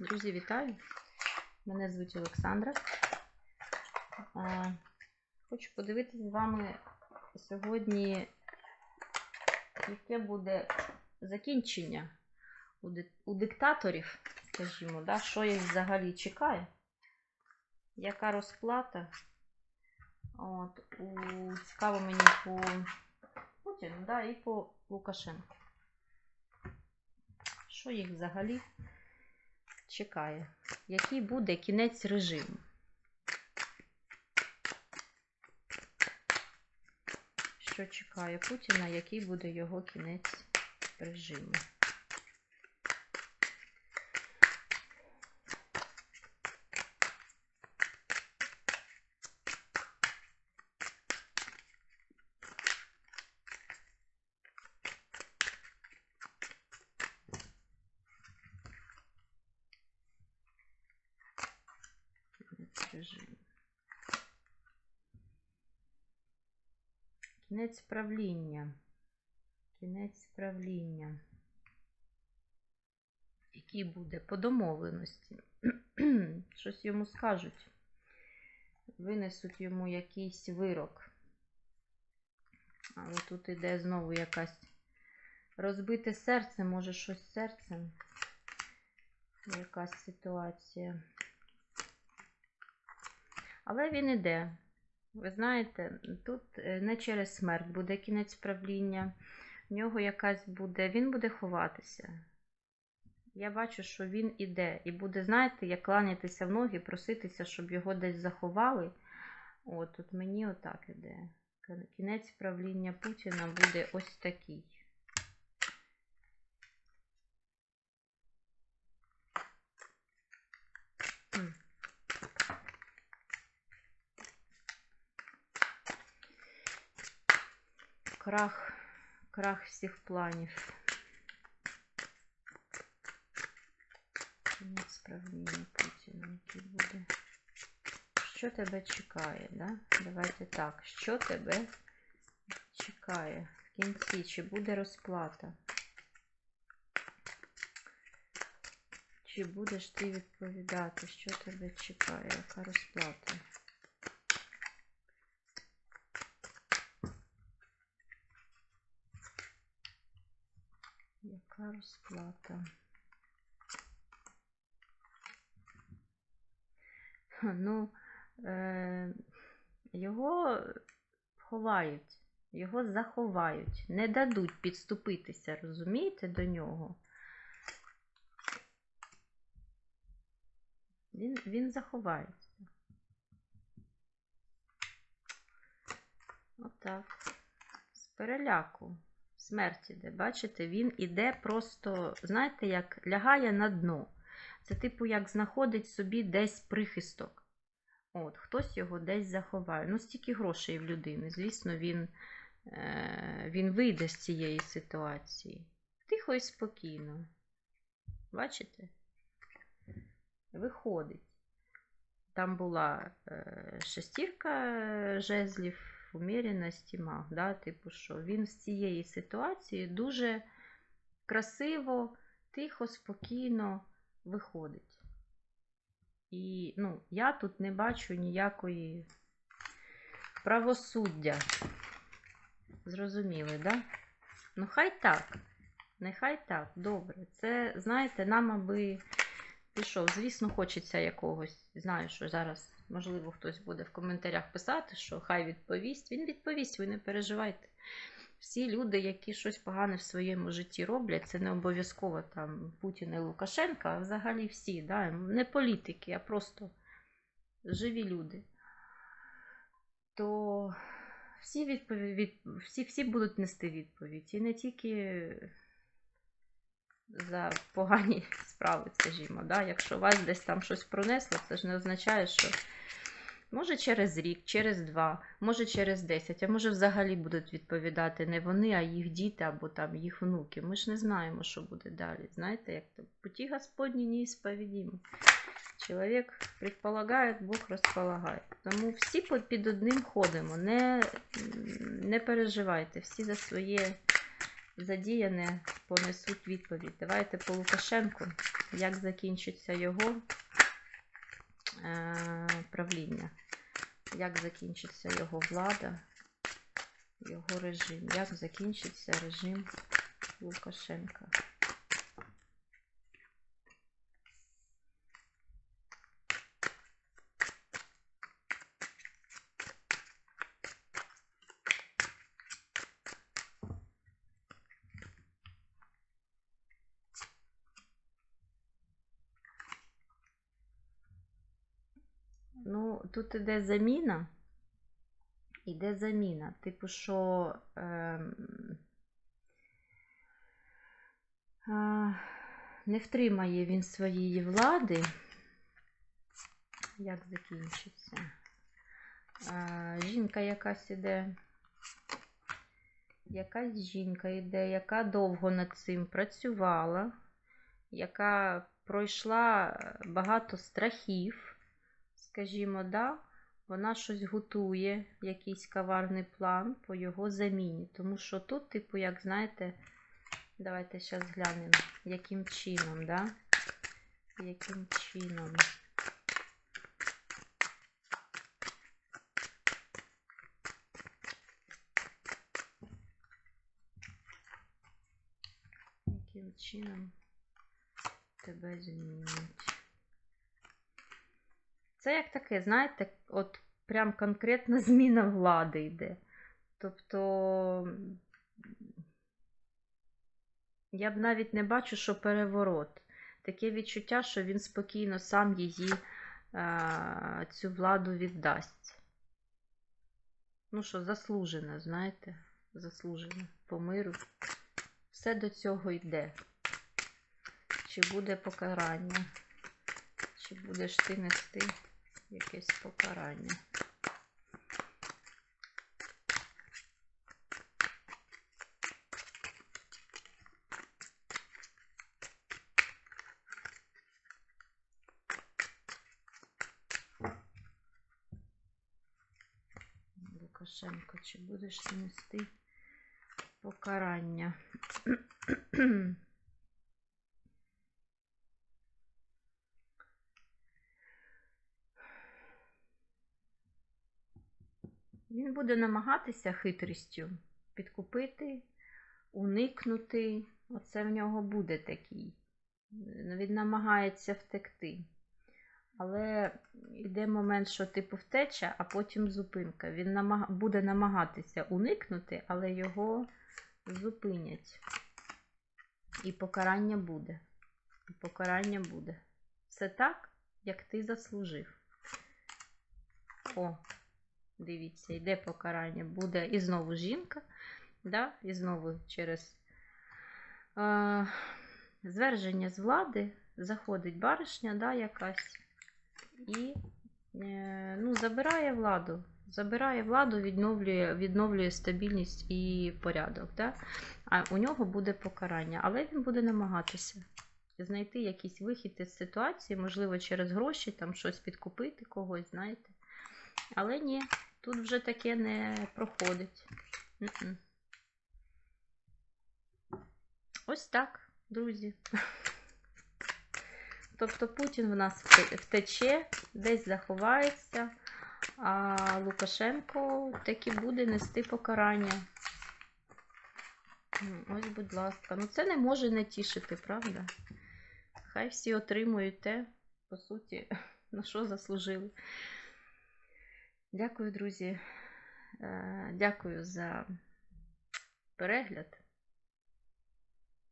Друзі, вітаю! Мене звуть Олександра. Хочу подивитися з вами сьогодні, яке буде закінчення у, диктаторів, скажімо, да? що їх взагалі чекає, яка розплата. От, у, цікаво мені по Путіну, да, і по Лукашенку. Що їх взагалі чекає? Який буде кінець режиму? Що чекає Путіна, який буде його кінець режиму? Кінець. Кінець правління. Кінець правління. Який буде по домовленості. Щось йому скажуть. Винесуть йому якийсь вирок. Але тут іде знову якась розбите серце, може щось серцем. Якась ситуація. Але він іде. Ви знаєте, тут е, не через смерть буде кінець правління. В нього якась буде, він буде ховатися. Я бачу, що він іде. І буде, знаєте, як кланятися в ноги, проситися, щоб його десь заховали. От, тут мені отак іде. Кінець правління Путіна буде ось такий. Крах, крах всіх планів. Кінець правління Путіна, який буде. Що тебе чекає, да? Давайте так. Що тебе чекає в кінці? Чи буде розплата? Чи будеш ти відповідати, що тебе чекає? Яка розплата? Яка розплата? Ну, е, його ховають, його заховають, не дадуть підступитися, розумієте, до нього. Він, він заховається. Отак. З переляку. Смерть іде. Бачите, він іде просто, знаєте, як лягає на дно. Це, типу, як знаходить собі десь прихисток. От, хтось його десь заховає. Ну, стільки грошей в людини. Звісно, він, е, він вийде з цієї ситуації. Тихо і спокійно. Бачите? Виходить. Там була е, шестірка жезлів, уміряності маг. Да? Типу, що він з цієї ситуації дуже красиво, тихо, спокійно виходить. І ну, я тут не бачу ніякої правосуддя. Зрозуміли, да? Ну, хай так. Нехай так, добре. Це, знаєте, нам аби пішов. Звісно, хочеться якогось. Знаю, що зараз, можливо, хтось буде в коментарях писати, що хай відповість. Він відповість, ви не переживайте. Всі люди, які щось погане в своєму житті роблять, це не обов'язково там Путін і Лукашенка, а взагалі всі, да? не політики, а просто живі люди. То всі, відпові... від... всі, всі будуть нести відповідь. І не тільки за погані справи, скажімо. Да? Якщо вас десь там щось пронесло, це ж не означає, що може через рік, через два, може через десять, а може взагалі будуть відповідати не вони, а їх діти або там їх внуки. Ми ж не знаємо, що буде далі. Знаєте, як то путі Господні не сповідімо. Чоловік предполагає, Бог розполагає. Тому всі під одним ходимо. Не, не переживайте, всі за своє задіяне понесуть відповідь. Давайте по Лукашенку як закінчиться його е, правління, як закінчиться його влада, його режим, як закінчиться режим Лукашенка. Ну, тут іде заміна. Іде заміна. Типу, що ем, а, не втримає він своєї влади. Як закінчиться? А, жінка якась іде. Якась жінка йде, яка довго над цим працювала, яка пройшла багато страхів скажімо, да, вона щось готує, якийсь каварний план по його заміні. Тому що тут, типу, як знаєте, давайте зараз глянемо, яким чином, да? Яким чином. Яким чином тебе змінять? Це як таке, знаєте, от прям конкретна зміна влади йде. Тобто я б навіть не бачу, що переворот. Таке відчуття, що він спокійно сам її а, цю владу віддасть. Ну що, заслужено, знаєте, заслужено по миру. Все до цього йде. Чи буде покарання? Чи будеш ти нести якесь покарання? Лукашенко, чи будеш ти нести покарання? Він буде намагатися хитрістю підкупити, уникнути. Оце в нього буде такий. Він намагається втекти. Але йде момент, що типу втеча, а потім зупинка. Він намаг... буде намагатися уникнути, але його зупинять. І покарання буде. І покарання буде. Все так, як ти заслужив. О, Дивіться, йде покарання. Буде і знову жінка, да? і знову через е, зверження з влади заходить баришня да, якась і е, ну, забирає владу. Забирає владу, відновлює відновлює стабільність і порядок. Да? А у нього буде покарання, але він буде намагатися знайти якийсь вихід із ситуації, можливо, через гроші, там щось підкупити когось, знаєте. Але ні, тут вже таке не проходить. Н -н. Ось так, друзі. Тобто Путін в нас втече, десь заховається, а Лукашенко таки буде нести покарання. Ось, будь ласка. Ну це не може не тішити, правда? Хай всі отримують те, по суті, на що заслужили. Дякую, друзі. Дякую за перегляд.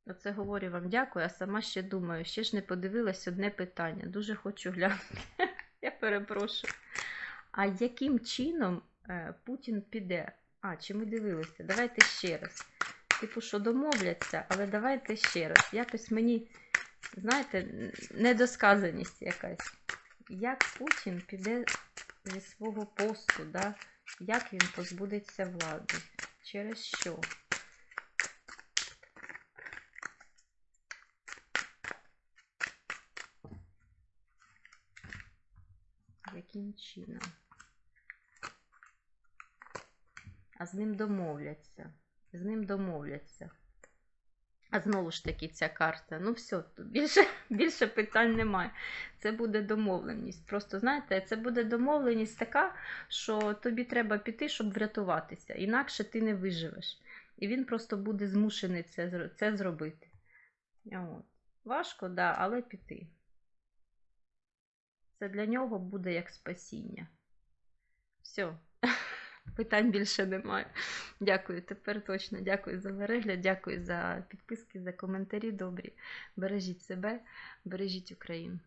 Оце говорю вам дякую, а сама ще думаю, ще ж не подивилась одне питання. Дуже хочу глянути. Я перепрошую. А яким чином Путін піде? А, чи ми дивилися? Давайте ще раз. Типу, що домовляться, але давайте ще раз. Якось мені, знаєте, недосказаність якась. Як Путін піде зі свого посту, да? як він позбудеться влади? Через що? Яким чином? А з ним домовляться. З ним домовляться. А знову ж таки, ця карта. Ну все, більше, більше питань немає. Це буде домовленість. Просто знаєте, це буде домовленість така, що тобі треба піти, щоб врятуватися. Інакше ти не виживеш. І він просто буде змушений це, це зробити. От. Важко, да, але піти. Це для нього буде як спасіння. Все. Питань більше немає. Дякую. Тепер точно дякую за перегляд, дякую за підписки, за коментарі добрі. Бережіть себе, бережіть Україну.